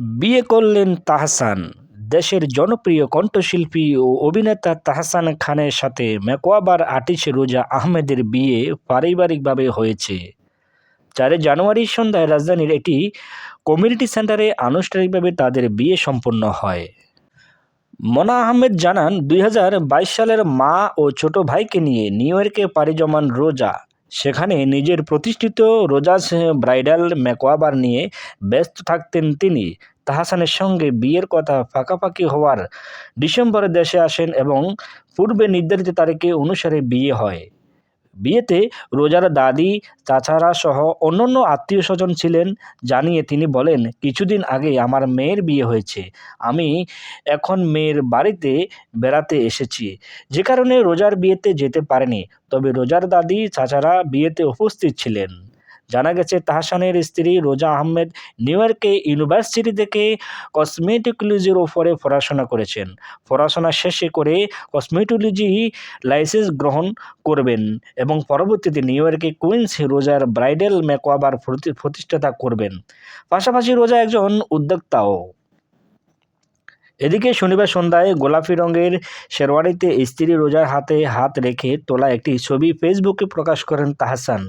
বিয়ে করলেন তাহসান, দেশের জনপ্রিয় কণ্ঠশিল্পী ও অভিনেতা তাহসান খানের সাথে মেকওয়াবার আর্টিস্ট রোজা আহমেদের বিয়ে পারিবারিকভাবে হয়েছে। চারে জানুয়ারি সন্ধ্যায় রাজধানীর একটি কমিউনিটি সেন্টারে আনুষ্ঠানিকভাবে তাদের বিয়ে সম্পন্ন হয়। মনা আহমেদ জানান, দুই হাজার বাইশ সালের মা ও ছোট ভাইকে নিয়ে নিউ ইয়র্কে পাড়ি জমান রোজা সেখানে নিজের প্রতিষ্ঠিত রোজাস ব্রাইডাল মেকওয়াবার নিয়ে ব্যস্ত থাকতেন তিনি। তাহাসানের সঙ্গে বিয়ের কথা ফাঁকাফাঁকি হওয়ার ডিসেম্বরে দেশে আসেন এবং পূর্বে নির্ধারিত তারিখে অনুসারে বিয়ে হয়। বিয়েতে রোজার দাদি চাচারা সহ অন্যান্য আত্মীয় স্বজন ছিলেন জানিয়ে তিনি বলেন, কিছুদিন আগে আমার মেয়ের বিয়ে হয়েছে। আমি এখন মেয়ের বাড়িতে বেড়াতে এসেছি। যে কারণে রোজার বিয়েতে যেতে পারেনি। তবে রোজার দাদি চাচারা বিয়েতে উপস্থিত ছিলেন। জানা গেছে, তাহসানের স্ত্রী রোজা আহমেদ নিউ ইয়র্কে ইউনিভার্সিটি থেকে কসমেটোলজির ওপরে পড়াশোনা করেছেন। পড়াশোনা শেষে করে কসমেটোলজি লাইসেন্স গ্রহণ করবেন এবং পরবর্তীতে নিউ ইয়র্কে কুইন্স রোজার ব্রাইডাল মেকওয়াবার প্রতিষ্ঠাতা করবেন। পাশাপাশি রোজা একজন উদ্যোক্তাও। এদিকে শনিবার সন্ধ্যায় গোলাপি রঙের শেরওয়ানিতে স্ত্রী রোজার হাতে হাত রেখে তোলা একটি ছবি ফেসবুকে প্রকাশ করেন তাহসান।